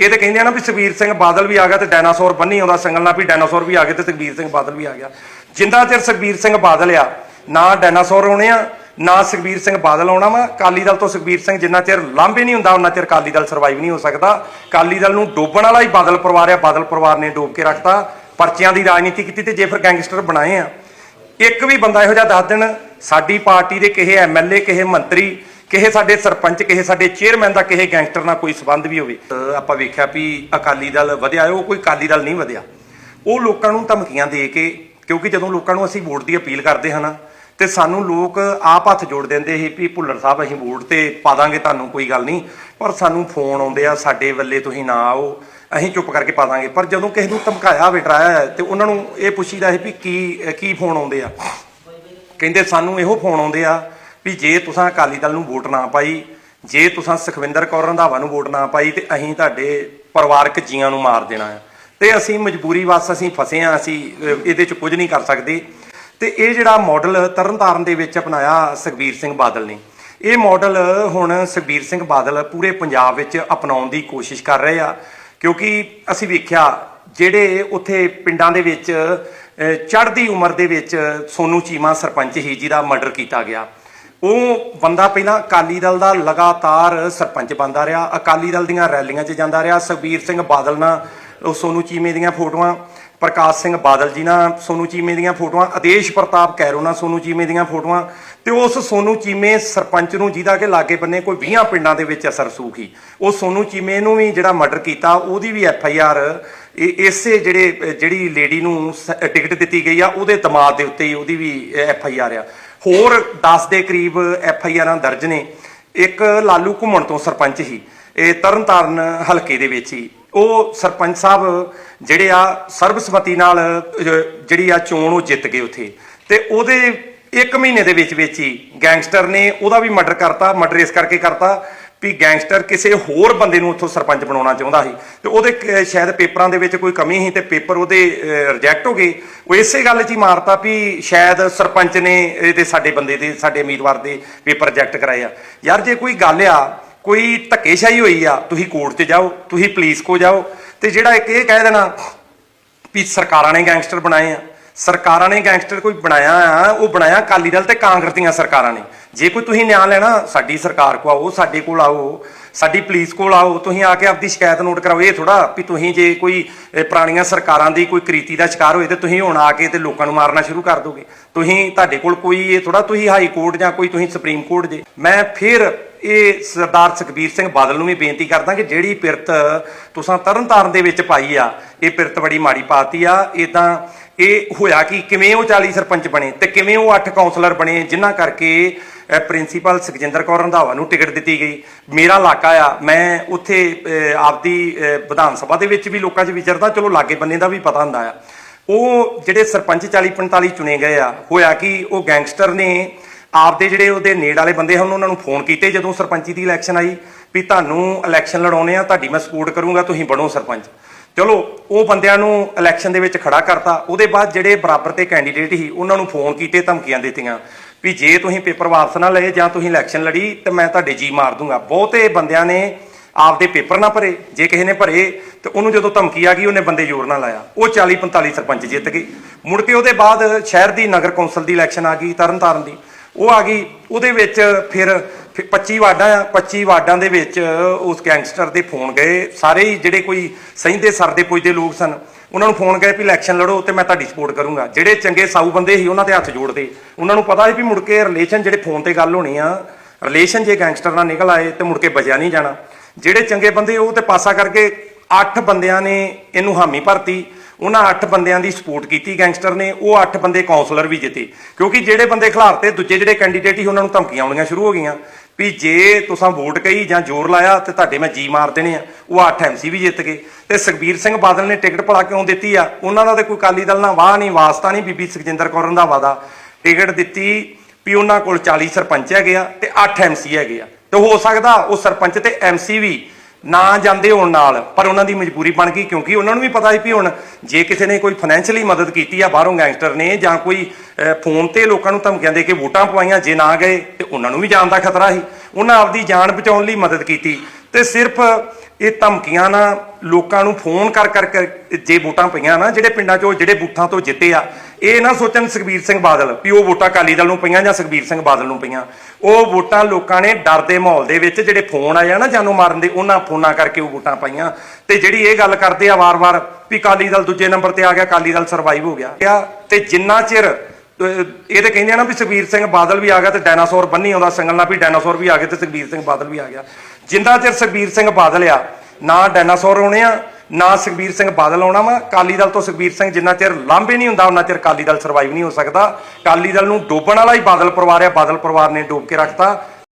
ਇਹ ਤੇ ਕਹਿੰਦੇ ਆ ਨਾ ਵੀ ਸੁਖਬੀਰ ਸਿੰਘ ਬਾਦਲ ਵੀ ਆ ਗਿਆ ਤੇ ਡਾਇਨਾਸੌਰ ਬੰਨੀ ਆਉਂਦਾ ਸੰਗਲ ਨਾਲ ਵੀ ਡਾਇਨਾਸੌਰ ਵੀ ਆ ਗਏ ਤੇ ਸੁਖਬੀਰ ਸਿੰਘ ਬਾਦਲ ਵੀ ਆ ਗਿਆ। ਜਿੰਦਾ ਚਿਰ ਸੁਖਬੀਰ ਸਿੰਘ ਬਾਦਲ ਆ, ਨਾ ਡਾਇਨਾਸੌਰ ਆਉਣੇ ਆ, ਨਾ ਸੁਖਬੀਰ ਸਿੰਘ ਬਾਦਲ ਆਉਣਾ ਵਾ ਕਾਲੀ ਦਲ ਤੋਂ ਸੁਖਬੀਰ ਸਿੰਘ ਜਿੰਨਾ ਚਿਰ ਲਾਂਭੇ ਨਹੀਂ ਹੁੰਦਾ ਉਹਨਾਂ ਚਿਰ ਕਾਲੀ ਦਲ ਸਰਵਾਈਵ ਨਹੀਂ ਹੋ ਸਕਦਾ। ਕਾਲੀ ਦਲ ਨੂੰ ਡੋਬਣ ਵਾਲਾ ਹੀ ਬਾਦਲ ਪਰਿਵਾਰ ਆ, ਬਾਦਲ ਪਰਿਵਾਰ ਨੇ ਡੋਬ ਕੇ ਰੱਖਤਾ, ਪਰਚਿਆਂ ਦੀ ਰਾਜਨੀਤੀ ਕੀਤੀ ਤੇ ਜੇ ਫਿਰ ਗੈਂਗਸਟਰ ਬਣਾਏ ਆ। ਇੱਕ ਵੀ ਬੰਦਾ ਇਹੋ ਜਿਹਾ ਦੱਸ ਦੇਣ, ਸਾਡੀ ਪਾਰਟੀ ਦੇ ਕਿਸੇ ਐਮਐਲਏ ਕਿਸੇ ਮੰਤਰੀ ਕਿਸੇ ਸਾਡੇ ਸਰਪੰਚ ਕਿਸੇ ਸਾਡੇ ਚੇਅਰਮੈਨ ਦਾ ਕਿਸੇ ਗੈਂਗਸਟਰ ਨਾਲ ਕੋਈ ਸਬੰਧ ਵੀ ਹੋਵੇ। ਆਪਾਂ ਵੇਖਿਆ ਵੀ ਅਕਾਲੀ ਦਲ ਵਧਿਆ, ਉਹ ਕੋਈ ਅਕਾਲੀ ਦਲ ਨਹੀਂ ਵਧਿਆ। ਉਹ ਲੋਕਾਂ ਨੂੰ ਧਮਕੀਆਂ ਦੇ ਕੇ, ਕਿਉਂਕਿ ਜਦੋਂ ਲੋਕਾਂ ਨੂੰ ਅਸੀਂ ਵੋਟ ਦੀ ਅਪੀਲ ਕਰਦੇ ਹਾਂ ਨਾ, ਤੇ ਸਾਨੂੰ ਲੋਕ ਆਪ ਹੱਥ ਜੋੜ ਦਿੰਦੇ ਸੀ ਵੀ ਭੁੱਲਰ ਸਾਹਿਬ, ਅਸੀਂ ਵੋਟ ਤੇ ਪਾ ਦਾਂਗੇ, ਤੁਹਾਨੂੰ ਕੋਈ ਗੱਲ ਨਹੀਂ। ਪਰ ਸਾਨੂੰ ਫੋਨ ਆਉਂਦੇ ਆ, ਸਾਡੇ ਵੱਲੇ ਤੁਸੀਂ ਨਾ ਆਓ, ਅਸੀਂ ਚੁੱਪ ਕਰਕੇ ਪਾ ਦਾਂਗੇ। ਪਰ ਜਦੋਂ ਕਿਸੇ ਨੂੰ ਧਮਕਾਇਆ ਹੋਵੇ, ਡਰਾਇਆ ਤੇ ਉਹਨਾਂ ਨੂੰ ਇਹ ਪੁੱਛੀਦਾ ਸੀ ਵੀ ਕੀ ਕੀ ਫੋਨ ਆਉਂਦੇ ਆ। ਕਹਿੰਦੇ ਸਾਨੂੰ ਇਹੋ ਫੋਨ ਆਉਂਦੇ ਆ ਵੀ ਜੇ ਤੁਸੀਂ ਅਕਾਲੀ ਦਲ ਨੂੰ ਵੋਟ ਨਾ ਪਾਈ, ਜੇ ਤੁਸੀਂ ਸੁਖਵਿੰਦਰ ਕੌਰ ਰੰਧਾਵਾ ਨੂੰ ਵੋਟ ਨਾ ਪਾਈ, ਤੇ ਅਸੀਂ ਤੁਹਾਡੇ ਪਰਿਵਾਰਕ ਜੀਆਂ ਨੂੰ ਮਾਰ ਦੇਣਾ ਆ ਤੇ ਅਸੀਂ ਮਜਬੂਰੀ ਵਸ ਅਸੀਂ ਫਸੇ ਆ ਅਸੀਂ ਇਹਦੇ ਚ ਕੁਝ ਨਹੀਂ ਕਰ ਸਕਦੇ। ਤੇ ਇਹ ਜਿਹੜਾ ਮਾਡਲ ਤਰਨਤਾਰਨ ਦੇ ਵਿੱਚ ਅਪਣਾਇਆ ਸੁਖਬੀਰ ਸਿੰਘ ਬਾਦਲ ਨੇ, ਇਹ ਮਾਡਲ ਹੁਣ ਸੁਖਬੀਰ ਸਿੰਘ ਬਾਦਲ ਪੂਰੇ ਪੰਜਾਬ ਵਿੱਚ ਅਪਣਾਉਣ ਦੀ ਕੋਸ਼ਿਸ਼ ਕਰ ਰਹੇ ਆ। ਕਿਉਂਕਿ ਅਸੀਂ ਵੇਖਿਆ, ਜਿਹੜੇ ਉੱਥੇ ਪਿੰਡਾਂ ਦੇ ਵਿੱਚ ਚੜ੍ਹਦੀ ਉਮਰ ਦੇ ਵਿੱਚ ਸੋਨੂ ਚੀਮਾ ਸਰਪੰਚ ਹੀ ਜਿਹਦਾ ਮਰਡਰ ਕੀਤਾ ਗਿਆ। ਉਹ ਬੰਦਾ ਪਹਿਲਾਂ ਅਕਾਲੀ ਦਲ ਦਾ ਲਗਾਤਾਰ ਸਰਪੰਚ ਬੰਦਾ ਰਿਹਾ, ਅਕਾਲੀ ਦਲ ਦੀਆਂ ਰੈਲੀਆਂ 'ਚ ਜਾਂਦਾ ਰਿਹਾ, ਸੁਖਬੀਰ ਸਿੰਘ ਬਾਦਲ ਨਾਲ, ਉਹ ਸੋਨੂ ਚੀਮੇ ਦੀਆਂ ਫੋਟੋਆਂ, ਪ੍ਰਕਾਸ਼ ਸਿੰਘ ਬਾਦਲ ਜੀ ਨਾਲ, ਸੋਨੂ ਚੀਮੇ ਦੀਆਂ ਫੋਟੋਆਂ, ਆਦੇਸ਼ ਪ੍ਰਤਾਪ ਕੈਰੋ ਨਾਲ ਸੋਨੂ ਚੀਮੇ ਦੀਆਂ ਫੋਟੋਆਂ ਤੇ ਉਸ ਸੋਨੂ ਚੀਮੇ ਸਰਪੰਚ ਨੂੰ ਜਿਹਦਾ ਕਿ ਲਾਗੇ ਬੰਨੇ ਕੋਈ 20 ਪਿੰਡਾਂ ਦੇ ਵਿੱਚ ਅਸਰ ਸੂਖੀ। ਉਹ ਸੋਨੂ ਚੀਮੇ ਨੂੰ ਵੀ ਜਿਹੜਾ ਮਰਡਰ ਕੀਤਾ, ਉਹਦੀ ਵੀ ਐਫ ਆਈ ਆਰ ਇਸੇ ਜਿਹੜੇ, ਜਿਹੜੀ ਲੇਡੀ ਨੂੰ ਸ- ਟਿਕਟ ਦਿੱਤੀ ਗਈ ਆ, ਉਹਦੇ ਦਿਮਾਗ ਦੇ ਉੱਤੇ ਹੀ ਉਹਦੀ ਵੀ ਐਫ ਆਈ ਆਰ ਆ। ਹੋਰ 10 ਦੇ ਕਰੀਬ ਐਫ ਆਈ ਆਰਾਂ ਦਰਜ ਨੇ। ਇੱਕ ਲਾਲੂ ਘੁੰਮਣ ਤੋਂ ਸਰਪੰਚ ਹੀ, ਇਹ ਤਰਨਤਾਰਨ ਹਲਕੇ ਦੇ ਵਿੱਚ ਹੀ। ਉਹ ਸਰਪੰਚ ਸਾਹਿਬ ਜਿਹੜੇ ਆ ਸਰਬਸਮਤੀ ਨਾਲ ਜਿਹੜੀ ਆ ਚੋਣ ਉਹ ਜਿੱਤ ਗਏ ਉੱਥੇ। ਤੇ ਉਹਦੇ ਇੱਕ ਮਹੀਨੇ ਦੇ ਵਿੱਚ ਵਿੱਚ ਹੀ ਗੈਂਗਸਟਰ ਨੇ ਉਹਦਾ ਵੀ ਮਰਡਰ ਕਰਤਾ, ਮਰਡਰ ਇਸ ਕਰਕੇ ਕਰਤਾ ਵੀ ਗੈਂਗਸਟਰ ਕਿਸੇ ਹੋਰ ਬੰਦੇ ਨੂੰ ਉੱਥੋਂ ਸਰਪੰਚ ਬਣਾਉਣਾ ਚਾਹੁੰਦਾ ਸੀ। ਤੇ ਉਹਦੇ ਸ਼ਾਇਦ ਪੇਪਰਾਂ ਦੇ ਵਿੱਚ ਕੋਈ ਕਮੀ ਸੀ ਤੇ ਪੇਪਰ ਉਹਦੇ ਰਿਜੈਕਟ ਹੋ ਗਏ। ਉਹ ਇਸੇ ਗੱਲ 'ਚ ਹੀ ਮਾਰਤਾ ਵੀ ਸ਼ਾਇਦ ਸਰਪੰਚ ਨੇ ਇਹਦੇ ਸਾਡੇ ਬੰਦੇ ਦੇ, ਸਾਡੇ ਉਮੀਦਵਾਰ ਦੇ ਪੇਪਰ ਰਿਜੈਕਟ ਕਰਾਏ ਆ। ਯਾਰ ਜੇ ਕੋਈ ਗੱਲ ਆ, ਕੋਈ ਧੱਕੇਸ਼ਾਹੀ ਹੋਈ ਆ, ਤੁਸੀਂ ਕੋਰਟ 'ਚ ਜਾਓ, ਤੁਸੀਂ ਪੁਲਿਸ ਕੋ ਜਾਓ। ਤੇ ਜਿਹੜਾ ਇੱਕ ਇਹ ਕਹਿ ਦੇਣਾ ਵੀ ਸਰਕਾਰਾਂ ਨੇ ਗੈਂਗਸਟਰ ਬਣਾਏ ਆ ਸਰਕਾਰਾਂ ਨੇ ਗੈਂਗਸਟਰ ਕੋਈ ਬਣਾਇਆ ਆ, ਉਹ ਬਣਾਇਆ ਅਕਾਲੀ ਦਲ ਤੇ ਕਾਂਗਰਸ ਦੀਆਂ ਸਰਕਾਰਾਂ ਨੇ। ਜੇ ਕੋਈ ਤੁਸੀਂ ਨਿਆਂ ਲੈਣਾ, ਸਾਡੀ ਸਰਕਾਰ ਕੋ ਆਓ, ਸਾਡੇ ਕੋਲ ਆਓ, ਸਾਡੀ ਪੁਲਿਸ ਕੋਲ ਆਓ, ਤੁਸੀਂ ਆ ਕੇ ਆਪਦੀ ਸ਼ਿਕਾਇਤ ਨੋਟ ਕਰਾਓ, ਇਹ ਥੋੜਾ ਵੀ ਤੁਸੀਂ ਜੇ ਕੋਈ ਪੁਰਾਣੀਆਂ ਸਰਕਾਰਾਂ ਦੀ ਕੋਈ ਕ੍ਰੀਤੀ ਦਾ ਸ਼ਿਕਾਰ ਹੋਏ ਤੇ ਤੁਸੀਂ ਹੁਣ ਆ ਕੇ ਤੇ ਲੋਕਾਂ ਨੂੰ ਮਾਰਨਾ ਸ਼ੁਰੂ ਕਰ ਦੋਗੇ। ਤੁਸੀਂ, ਤੁਹਾਡੇ ਕੋਲ ਕੋਈ ਇਹ ਥੋੜਾ ਤੁਸੀਂ ਹਾਈ ਕੋਰਟ ਜਾਂ ਕੋਈ ਤੁਸੀਂ ਸੁਪਰੀਮ ਕੋਰਟ ਜੇ। ਮੈਂ ਫਿਰ ਇਹ ਸਰਦਾਰ ਸੁਖਬੀਰ ਸਿੰਘ ਬਾਦਲ ਨੂੰ ਵੀ ਬੇਨਤੀ ਕਰਦਾ ਕਿ ਜਿਹੜੀ ਪਿਰਤ ਤੁਸੀਂ ਤਰਨਤਾਰਨ ਦੇ ਵਿੱਚ ਪਾਈ ਆ, ਇਹ ਪਿਰਤ ਬੜੀ ਮਾੜੀ ਪਾਤੀ ਆ। ਇਦਾਂ ਇਹ ਹੋਇਆ ਕਿ ਕਿਵੇਂ ਉਹ 40 ਸਰਪੰਚ ਬਣੇ ਤੇ ਕਿਵੇਂ ਉਹ 8 ਕਾਉਂਸਲਰ ਬਣੇ, ਜਿਨ੍ਹਾਂ ਕਰਕੇ ਪ੍ਰਿੰਸੀਪਲ ਸੁਖਜਿੰਦਰ ਕੌਰ ਰੰਧਾਵਾ ਨੂੰ ਟਿਕਟ ਦਿੱਤੀ ਗਈ। ਮੇਰਾ ਇਲਾਕਾ ਆ, ਮੈਂ ਉੱਥੇ ਆਪਦੀ ਵਿਧਾਨ ਸਭਾ ਦੇ ਵਿੱਚ ਵੀ ਲੋਕਾਂ 'ਚ ਵਿਚਰਦਾ, ਚਲੋ ਲਾਗੇ ਬੰਨੇ ਦਾ ਵੀ ਪਤਾ ਹੁੰਦਾ ਆ। ਉਹ ਜਿਹੜੇ ਸਰਪੰਚ 40 45 ਚੁਣੇ ਗਏ ਆ, ਹੋਇਆ ਕਿ ਉਹ ਗੈਂਗਸਟਰ ਨੇ ਆਪਦੇ ਜਿਹੜੇ ਉਹਦੇ ਨੇੜ ਵਾਲੇ ਬੰਦੇ ਹਨ, ਉਹਨਾਂ ਨੂੰ ਫੋਨ ਕੀਤੇ ਜਦੋਂ ਸਰਪੰਚੀ ਦੀ ਇਲੈਕਸ਼ਨ ਆਈ ਵੀ ਤੁਹਾਨੂੰ ਇਲੈਕਸ਼ਨ ਲੜਾਉਣੇ ਆ, ਤੁਹਾਡੀ ਮੈਂ ਸਪੋਰਟ ਕਰੂੰਗਾ, ਤੁਸੀਂ ਬਣੋ ਸਰਪੰਚ। ਚਲੋ, ਉਹ ਬੰਦਿਆਂ ਨੂੰ ਇਲੈਕਸ਼ਨ ਦੇ ਵਿੱਚ ਖੜਾ ਕਰਤਾ। ਉਹਦੇ ਬਾਅਦ ਜਿਹੜੇ ਬਰਾਬਰ ਤੇ ਕੈਂਡੀਡੇਟ ਸੀ, ਉਹਨਾਂ ਨੂੰ ਫੋਨ ਕੀਤੇ, ਧਮਕੀਆਂ ਦਿੱਤੀਆਂ ਵੀ ਜੇ ਤੁਸੀਂ ਪੇਪਰ ਵਾਪਸ ਨਾ ਲਏ ਜਾਂ ਤੁਸੀਂ ਇਲੈਕਸ਼ਨ ਲੜੀ, ਤੇ ਮੈਂ ਤੁਹਾਡੇ ਜੀ ਮਾਰ ਦੂੰਗਾ। ਬਹੁਤੇ ਬੰਦਿਆਂ ਨੇ ਆਪਦੇ ਪੇਪਰ ਨਾ ਭਰੇ, ਜੇ ਕਿਸੇ ਨੇ ਭਰੇ, ਤੇ ਉਹਨੂੰ ਜਦੋਂ ਧਮਕੀ ਆ ਗਈ, ਉਹਨੇ ਬੰਦੇ ਜ਼ੋਰ ਨਾਲ ਲਾਇਆ। ਉਹ 40 45 ਸਰਪੰਚ ਜਿੱਤ ਗਏ। ਮੁੜ ਕੇ ਉਹਦੇ ਬਾਅਦ ਸ਼ਹਿਰ ਦੀ ਨਗਰ ਕੌਂਸਲ ਦੀ ਇਲੈਕਸ਼ਨ ਆ ਗਈ, ਤਰਨਤਾਰਨ ਦੀ। ਉਹ ਆ ਗਈ, ਉਹਦੇ ਵਿੱਚ ਫਿਰ ਫਿਰ 25 ਵਾਰਡਾਂ ਆ 25 ਵਾਰਡਾਂ ਦੇ ਵਿੱਚ ਉਸ ਗੈਂਗਸਟਰ ਦੇ ਫੋਨ ਗਏ। ਸਾਰੇ ਹੀ ਜਿਹੜੇ ਕੋਈ ਸਹਿੰਦੇ ਸਰਦੇ ਪੁੱਜਦੇ ਲੋਕ ਸਨ, ਉਹਨਾਂ ਨੂੰ ਫੋਨ ਗਏ ਵੀ ਇਲੈਕਸ਼ਨ ਲੜੋ ਤੇ ਮੈਂ ਤੁਹਾਡੀ ਸਪੋਰਟ ਕਰੂੰਗਾ। ਜਿਹੜੇ ਚੰਗੇ ਸਾਊ ਬੰਦੇ ਸੀ, ਉਹਨਾਂ ਤੇ ਹੱਥ ਜੋੜਦੇ। ਉਹਨਾਂ ਨੂੰ ਪਤਾ ਸੀ ਵੀ ਮੁੜ ਕੇ ਰਿਲੇਸ਼ਨ ਜਿਹੜੇ ਫੋਨ ਤੇ ਗੱਲ ਹੋਣੀ ਆ ਰਿਲੇਸ਼ਨ ਜੇ ਗੈਂਗਸਟਰ ਨਾਲ ਨਿਕਲ ਆਏ ਤੇ ਮੁੜ ਕੇ ਬਚਿਆ ਨਹੀਂ ਜਾਣਾ। ਜਿਹੜੇ ਚੰਗੇ ਬੰਦੇ, ਉਹ ਤੇ ਪਾਸਾ ਕਰਕੇ 8 ਬੰਦਿਆਂ ਨੇ ਇਹਨੂੰ ਹਾਮੀ ਭਰਤੀ। ਉਹਨਾਂ 8 ਬੰਦਿਆਂ ਦੀ ਸਪੋਰਟ ਕੀਤੀ, ਗੈਂਗਸਟਰ ਨੇ, ਉਹ 8 ਬੰਦੇ ਕਾਉਂਸਲਰ ਵੀ ਜਿੱਤੇ। ਕਿਉਂਕਿ ਜਿਹੜੇ ਬੰਦੇ ਖਿਲਾਰਤੇ ਦੂਜੇ ਜਿਹੜੇ ਕੈਂਡੀਡੇਟ ਸੀ, ਉਹਨਾਂ ਨੂੰ ਧਮਕੀਆਂ ਆਉਣੀਆਂ ਸ਼ੁਰੂ ਹੋ ਗਈਆਂ। ਵੀ ਜੇ ਤੁਸੀਂ ਵੋਟ ਕਹੀ ਜਾਂ ਜ਼ੋਰ ਲਾਇਆ ਤੇ ਤੁਹਾਡੇ ਮੈਂ ਜੀ ਮਾਰ ਦੇਣੇ ਆ। ਉਹ 8 ਐਮਸੀ ਵੀ ਜਿੱਤ ਗਏ। ਤੇ ਸੁਖਬੀਰ ਸਿੰਘ ਬਾਦਲ ਨੇ ਟਿਕਟ ਭਲਾ ਕਿਉਂ ਦਿੱਤੀ ਆ? ਉਹਨਾਂ ਦਾ ਤੇ ਕੋਈ ਕਾਲੀ ਦਲ ਨਾਲ ਵਾਹ ਨਹੀਂ, ਵਾਸਤਾ ਨਹੀਂ, ਬੀਬੀ ਸੁਖਜਿੰਦਰ ਕੌਰ ਰੰਧਾਵਾ ਦਾ ਟਿਕਟ ਦਿੱਤੀ ਵੀ ਉਹਨਾਂ ਕੋਲ 40 ਸਰਪੰਚ ਹੈਗੇ ਆ ਤੇ 8 ਐਮਸੀ ਹੈਗੇ ਆ। ਤੇ ਹੋ ਸਕਦਾ ਉਹ ਸਰਪੰਚ ਤੇ ਐਮਸੀ ਵੀ ਨਾ ਜਾਂਦੇ ਹੋਣ ਨਾਲ, ਪਰ ਉਹਨਾਂ ਦੀ ਮਜਬੂਰੀ ਬਣ ਗਈ, ਕਿਉਂਕਿ ਉਹਨਾਂ ਨੂੰ ਵੀ ਪਤਾ ਸੀ ਵੀ ਹੁਣ ਜੇ ਕਿਸੇ ਨੇ ਕੋਈ ਫਾਈਨੈਂਸ਼ੀਅਲੀ ਮਦਦ ਕੀਤੀ ਆ, ਬਾਹਰੋਂ ਗੈਂਗਸਟਰ ਨੇ ਜਾਂ ਕੋਈ ਫੋਨ ਤੇ ਲੋਕਾਂ ਨੂੰ ਧਮਕੀਆਂ ਦੇ ਕੇ ਵੋਟਾਂ ਪਵਾਈਆਂ, ਜੇ ਨਾ ਗਏ, ਤੇ ਉਹਨਾਂ ਨੂੰ ਵੀ ਜਾਨ ਦਾ ਖਤਰਾ ਸੀ। ਉਹਨਾਂ ਆਪਦੀ ਜਾਨ ਬਚਾਉਣ ਲਈ ਮਦਦ ਕੀਤੀ। ਤੇ ਸਿਰਫ ਇਹ ਧਮਕੀਆਂ ਨਾ ਲੋਕਾਂ ਨੂੰ ਫੋਨ ਕਰ ਕਰ ਕੇ ਜੇ ਵੋਟਾਂ ਪਈਆਂ ਨਾ, ਜਿਹੜੇ ਪਿੰਡਾਂ 'ਚੋਂ, ਜਿਹੜੇ ਬੂਥਾਂ ਤੋਂ ਜਿੱਤੇ ਆ ਇਹ ਨਾ ਸੋਚਣ ਸੁਖਬੀਰ ਸਿੰਘ ਬਾਦਲ ਵੀ ਉਹ ਵੋਟਾਂ ਅਕਾਲੀ ਦਲ ਨੂੰ ਪਈਆਂ ਜਾਂ ਸੁਖਬੀਰ ਸਿੰਘ ਬਾਦਲ ਨੂੰ ਪਈਆਂ। ਉਹ ਵੋਟਾਂ ਲੋਕਾਂ ਨੇ ਡਰ ਦੇ ਮਾਹੌਲ ਦੇ ਵਿੱਚ ਜਿਹੜੇ ਫੋਨ ਆਇਆ ਨਾ ਜਾਨੂ ਮਾਰਨ ਦੇ, ਉਹਨਾਂ ਫੋਨਾਂ ਕਰਕੇ ਉਹ ਵੋਟਾਂ ਪਾਈਆਂ। ਤੇ ਜਿਹੜੀ ਇਹ ਗੱਲ ਕਰਦੇ ਆ ਵਾਰ-ਵਾਰ ਵੀ ਅਕਾਲੀ ਦਲ ਦੂਜੇ ਨੰਬਰ ਤੇ ਆ ਗਿਆ, ਅਕਾਲੀ ਦਲ ਸਰਵਾਈਵ ਹੋ ਗਿਆ। ਤੇ ਜਿੰਨਾ ਚਿਰ ਇਹ ਤੇ ਕਹਿੰਦੇ ਆ ਨਾ ਵੀ ਸੁਖਬੀਰ ਸਿੰਘ ਬਾਦਲ ਵੀ ਆ ਗਿਆ ਤੇ ਡਾਇਨਾਸੌਰ ਬੰਨੀ ਆਉਂਦਾ, ਸੰਗਲ ਨਾਲ ਵੀ ਡਾਇਨਾਸੌਰ ਵੀ ਆ ਗਏ ਤੇ ਸੁਖਬੀਰ ਸਿੰਘ ਬਾਦਲ ਵੀ ਆ ਗਿਆ। ਜਿੰਨਾ ਚਿਰ ਸੁਖਬੀਰ ਸਿੰਘ ਬਾਦਲ ਆ, ਨਾ ਡਾਇਨਾਸੌਰ ਹੋਣੇ ਆ ਨਾ ਸੁਖਬੀਰ ਸਿੰਘ ਬਾਦਲ ਆਉਣਾ ਵਾ। ਅਕਾਲੀ ਦਲ ਤੋਂ ਸੁਖਬੀਰ ਸਿੰਘ ਜਿੰਨਾ ਚਿਰ ਲਾਂਭੇ ਨਹੀਂ ਹੁੰਦਾ, ਉਹਨਾਂ ਚਿਰ ਅਕਾਲੀ ਦਲ ਸਰਵਾਈਵ ਨਹੀਂ ਹੋ ਸਕਦਾ। ਅਕਾਲੀ ਦਲ ਨੂੰ ਡੋਬਣ ਵਾਲਾ ਹੀ ਬਾਦਲ ਪਰਿਵਾਰ ਹੈ ਬਾਦਲ ਪਰਿਵਾਰ ਨੇ ਡੋਬ ਕੇ ਰੱਖਤਾ।